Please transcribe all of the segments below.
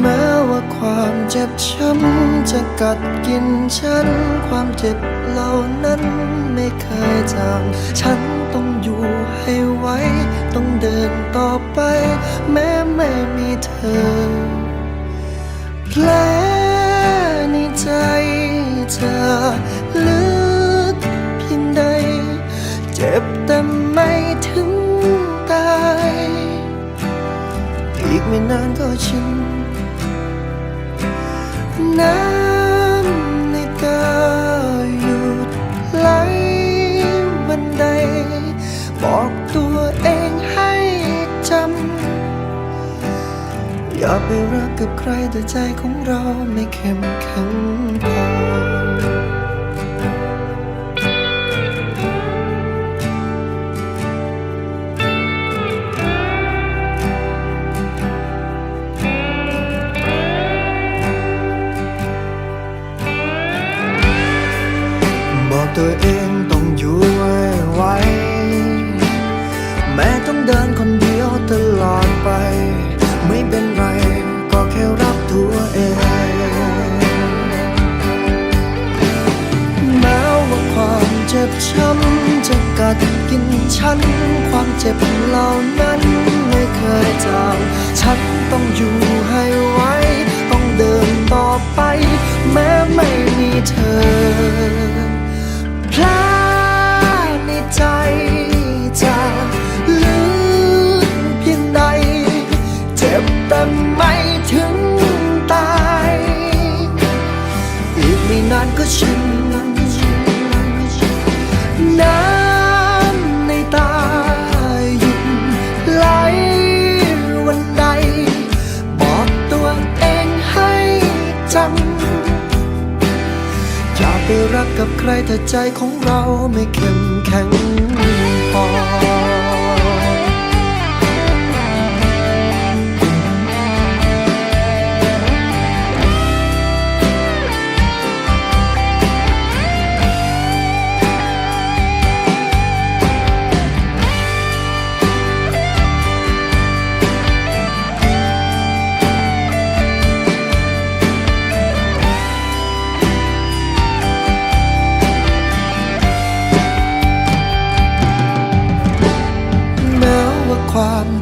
แม้ว่าความเจ็บช้ำจะกัดกินฉัน ความเจ็บเหล่านั้นไม่เคยจางฉันต้องอยู่ให้ไหวต้องเดินต่อไป แม้ไม่มีเธอแผลในใจเธอ อย่าไปรักกับใครแต่ใจของเราไม่เข้มแข็งพอ ฉัน ความเจ็บเหล่านั้นไม่เคยจาง ฉันต้องอยู่ให้ไว ต้องเดินต่อไป แม้ไม่มีเธอ ไปรักกับใครถ้าใจของเราไม่เข้มแข็งพอ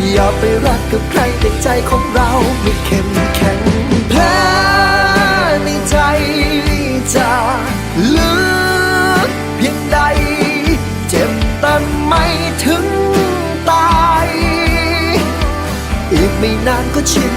อย่าไปรักกับใครแต่ใจของเราไม่เข้มแข็งแผลในใจจะลึกเพียงใด เจ็บแต่ไม่ถึงตาย อีกไม่นานก็ชิน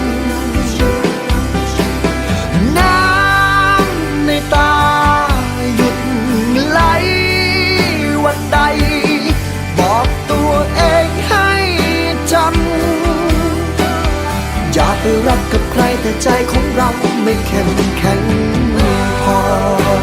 รักกับใครแต่ใจของเราไม่เข้มแข็งพอ